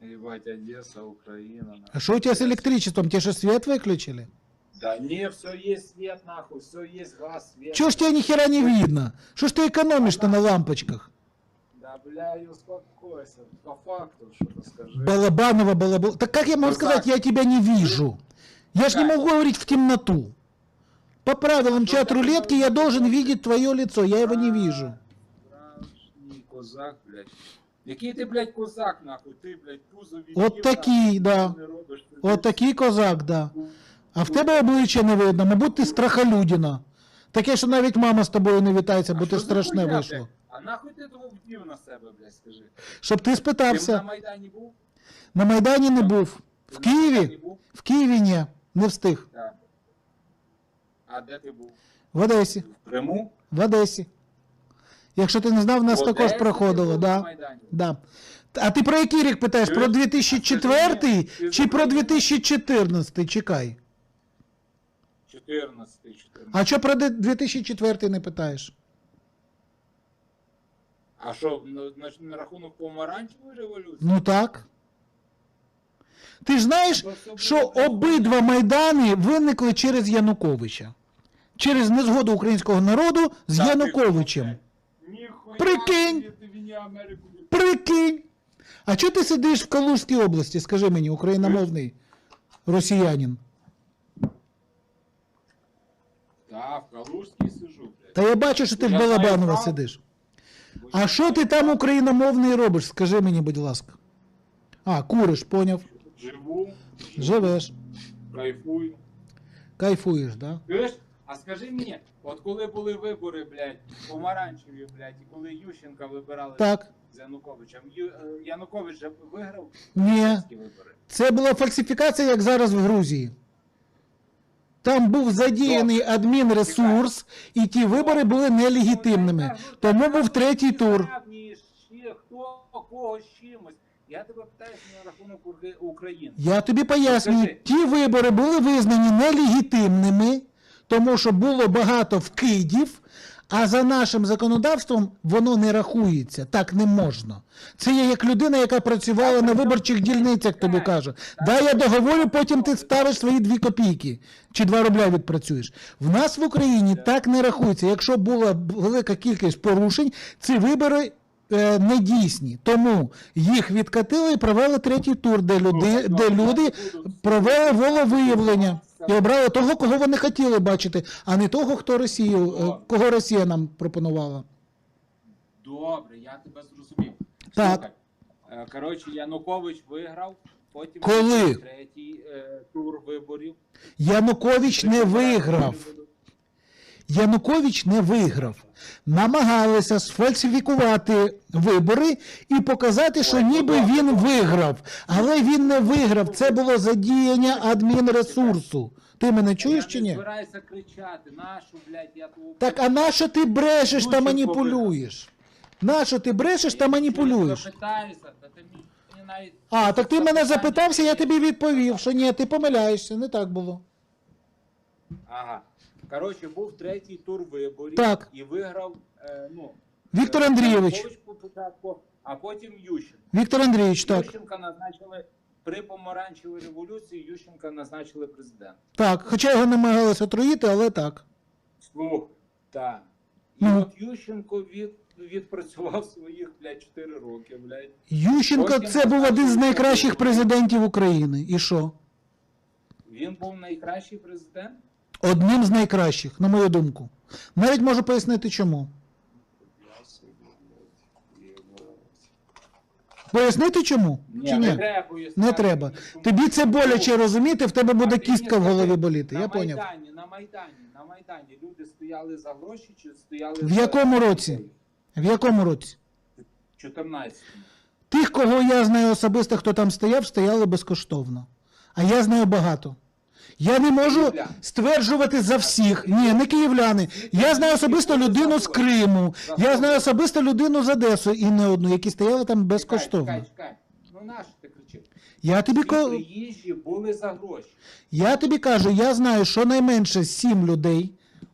Ебать, Одесса, Украина. А что у тебя с электричеством? Тебе что, свет выключили? Да не, все есть свет, нахуй, все есть газ, свет. Чего ж тебя ни хера не видно? Что ж ты экономишь-то на лампочках? Да, бля, и успокойся. По факту что-то скажи. Балабанова, балабол. Так как я могу сказать, я тебя не вижу? Я ж не могу говорить в темноту. По правилам чат-рулетки я должен видеть твое лицо, я его не вижу. Козак, блядь. Який ти, блядь, козак, нахуй? Ти, блядь, пузо відів, От такий, да. не робиш, ти, От такий козак, да. А в тебе обличчя не видно, мабуть, ти страхолюдіна. Таке, що навіть мама з тобою не вітається, бо ти що за страшне хуйня, вийшло. блядь? А нахуй ти того вдів на себе, блядь, скажи? Щоб ти Ти на спитався, Майдані був? на Майдані не був. В Ти на Майдані Києві? був? В Києві ні, не встиг. Так. А де ти був? В Одесі. В Криму? В Одесі. Якщо ти не знав, нас В також проходило, да. Да. А ти про який рік питаєш? Про 2004 А скажи мені, ти чи про 2014? Чекай. 14 14 А що про де- 2004 не питаєш? А що, на, на, на рахунок помаранчевої революції? Ну так. Ти ж знаєш, Ну, що обидва майдани виникли через Януковича. Через незгоду українського народу з Януковичем. Прикинь. Прикинь. А чого ти сидиш в Калужській області, скажи мені, україномовний росіянин? Та, в Калужській сижу, блядь. Та я бачу, що ти в Я знаю Балабаново прав. сидиш. А що ти там україномовний робиш? Скажи мені, будь ласка. А, куриш, поняв. Живу, Живеш. кайфую. Кайфуєш, да? Чуєш? А скажи мені, от коли були вибори, блядь, помаранчеві, блядь, і коли Ющенка вибирали Так. з Януковичем, Ю- е, Янукович же виграв Ні. президентські вибори. Це була фальсифікація, як зараз в Грузії. Там був задіяний адмінресурс, і ті вибори були нелегітимними. Тому був третій тур. Ще хто кого з чимось. Я тебе питаю на рахунок Урги- України. Я тобі пояснюю, ті вибори були визнані нелегітимними, тому що було багато вкидів, а за нашим законодавством воно не рахується. Так не можна. Це є як людина, яка працювала на виборчих дільницях, тобі кажу. Дай я договорю, потім ти ставиш свої дві копійки чи два рубля відпрацюєш. В нас в Україні так не рахується. Якщо була велика кількість порушень, ці вибори. е, Не дійсні, тому їх відкатили і провели третій тур, де люди, де люди провели волевиявлення і обрали того, кого вони хотіли бачити, а не того, хто Росію, е, кого Росія нам пропонувала. Добре, я тебе зрозумів. Так. Слухай, е, коротше, Янукович виграв, потім Коли? третій е, тур виборів. Янукович не виграв. Янукович не виграв. Намагалися сфальсифікувати вибори і показати, що ніби він виграв. Але він не виграв. Це було задіяння адмінресурсу. Ти мене чуєш я чи не ні? збираюся кричати, нашу, блядь, я того... Так а нащо ти брешеш та маніпулюєш? Нащо ти брешеш та маніпулюєш? Я та ти мені навіть... А, так ти мене запитався, я тобі відповів, що ні, ти помиляєшся, не так було. Ага. Коротше, був третій тур виборів Так. і виграв, е, ну... Віктор е, Андрійович. Янукович спочатку, а потім Ющенко. Віктор Андрійович, так. Ющенка назначили при помаранчевій революції, Ющенка назначили президентом. Так, хоча його намагалися отруїти, але так. Слухай, так. І Ну. от Ющенко від, відпрацював своїх, блядь, 4 роки, блядь. Ющенко Потім це був один з найкращих президентів України. І що? Він був найкращий президент. Одним з найкращих, на мою думку. Навіть можу пояснити чому. Пояснити чому? Ні, Чи не треба поясняти. Не треба. Тобі це боляче розуміти, в тебе буде кістка в голові боліти. на Я поняв. Майдані, на Майдані, на Майдані люди стояли за гроші чи стояли В за якому році? В якому році? 14 Тих, кого я знаю особисто, хто там стояв, стояли безкоштовно. А я знаю багато. Я не можу стверджувати за всіх. Ні, не київляни. Я знаю особисто людину з Криму. Я знаю особисто людину з Одеси і не одну, які стояли там безкоштовно. Ну нащо ти кричиш? Я тобі ко- приїжджі були за гроші. я тобі кажу, я знаю щонайменше сім людей,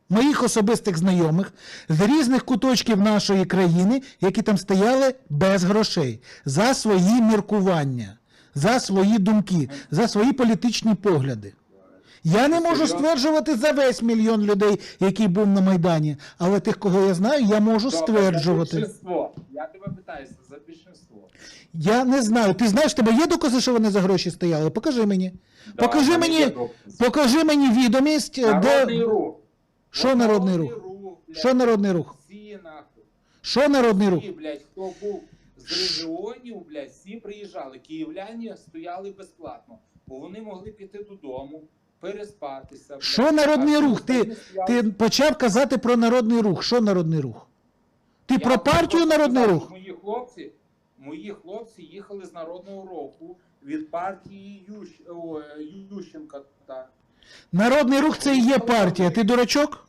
моїх особистих знайомих, з різних куточків нашої країни, які там стояли без грошей за свої міркування. за свої думки, за свої політичні погляди. Я не можу стверджувати за весь мільйон людей, який був на Майдані, але тих, кого я знаю, я можу стверджувати. більшинство. Я тебе питаюся за більшинство. Я не знаю. Ти знаєш, тебе є докази, що вони за гроші стояли? Покажи мені. Да, покажи є мені, докази. покажи мені відомість, Народний де. рух. Що От народний рух? блядь, Що народний рух? Всі нахуй. Що народний рух? Всі, блядь, хто був з регіонів, блядь, всі приїжджали. Київляні стояли безплатно, бо вони могли піти додому, переспатися. Що народний рух? Ти, ти почав казати про народний рух. Що народний рух? Ти Я про партію народний сказав, рух? Мої хлопці, мої хлопці їхали з народного руху від партії Ющ... о, Ющенка. Так. Народний рух це і є партія. Ти дурачок?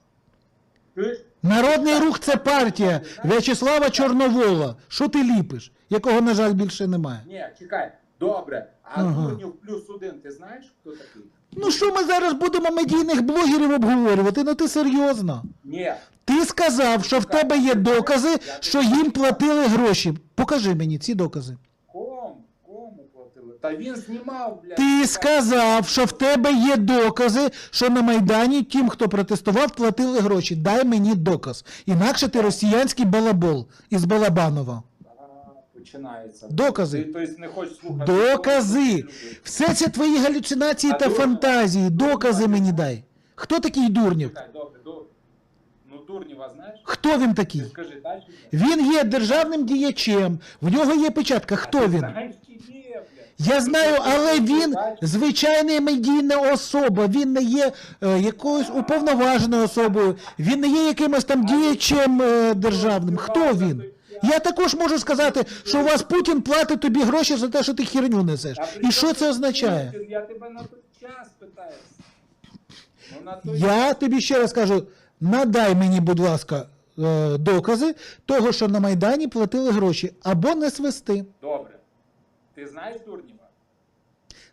Народний рух це партія В'ячеслава Чорновола. Що ти ліпиш? Якого, на жаль, більше немає. Ні, чекай, добре. А Ага. Плюс один, ти знаєш, хто такий? Ну що ми зараз будемо медійних блогерів обговорювати? Ну ти серйозно? Ні. Ти сказав, що в тебе є докази, що їм платили гроші. Покажи мені ці докази. Кому? Кому платили? Та він знімав, блядь. Ти сказав, що в тебе є докази, що на Майдані тим, хто протестував, платили гроші. Дай мені доказ. Інакше ти росіянський балабол із Балабанова. Починається. Докази. Ти, тобто не хочеш слухати. Докази. Все це твої галюцинації А та Дурнєва? фантазії. Докази Дурнєва? мені дай. Хто такий? Чекай, добре, добре. Ну, Дурнєва знаєш? Хто він Ти такий? скажи, ні? Він є державним діячем, в нього є печатка. Хто А ти він? знаєш, є. Я знаю, але він звичайна медійна особа. Він не є е, якоюсь уповноваженою особою. Він не є якимось там діячем е, державним. Хто він? Я також можу сказати, що у вас Путін платить тобі гроші за те, що ти херню несеш. І що це означає? Я тебе на той час питаюся. Ну, Я тобі ще раз кажу: надай мені, будь ласка, е, докази того, що на Майдані платили гроші, або не свисти. Добре. Ти знаєш Дурнєва?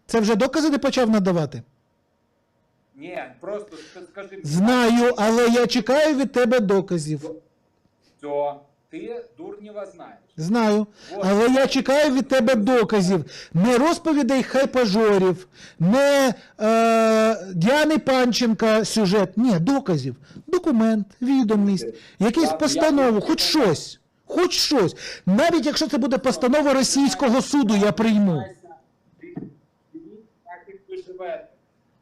Це вже докази не почав надавати. Ні, просто скажи. Знаю, але я чекаю від тебе доказів. Все, ти Дурнєва знаєш. Знаю. Але я чекаю від тебе доказів. Не розповідей хайпажорів, не е, Діани Панченка сюжет. Ні, доказів. Документ, відомість, якусь Я- постанову, хоч щось. Хоч щось. Навіть якщо це буде постанова російського суду, я прийму. Так, як ви живете.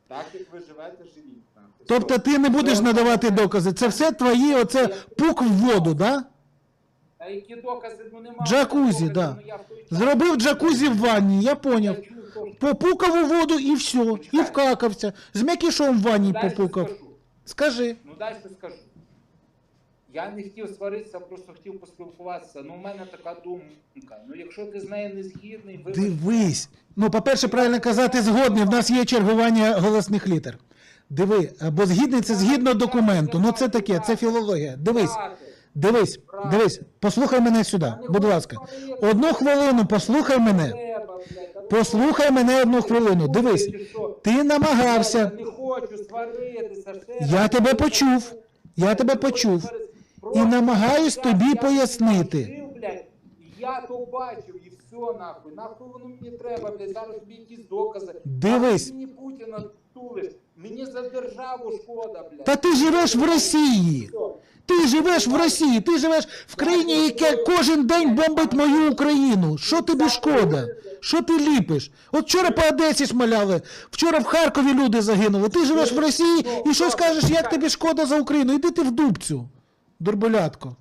Так, як ви живете, живіть. Тобто ти не будеш надавати докази. Це все твої, оце пук в воду, да? А які докази? Ну нема. Джакузі, да. ну, Зробив джакузі в ванні, я поняв. Попукав у воду і все, і вкакався. З м'якішом в ванні Дай попукав. скажу. Скажи. Ну що скажу. Я не хотів сваритися, просто хотів поспілкуватися. Ну, у мене така думка. Ну, якщо ти з нею не згідний, вибач. Дивись. Ну, по-перше, правильно казати, згодний. В нас є чергування голосних літер. Диви, бо згідний це згідно документу. Ну це таке, це філологія. Дивись, дивись, дивись, послухай мене сюди, будь ласка. Одну хвилину, послухай мене. та Послухай мене одну хвилину. Дивись, ти намагався. Я тебе почув. Я тебе почув. І намагаюсь тобі пояснити. Я то бачив і все нахуй. Нахуй воно мені треба, блядь, зараз тобі якісь докази. Дивись. Мені Путіна тулиш. Мені за державу шкода, блядь. Та ти живеш в Росії. Ти живеш в Росії, ти живеш в країні, яка кожен день бомбить мою Україну. Що тобі шкода? Що ти ліпиш? От вчора по Одесі шмаляли, вчора в Харкові люди загинули. Ти живеш в Росії і що скажеш, як тобі шкода за Україну? Іди ти в дубцю, дурбулятко.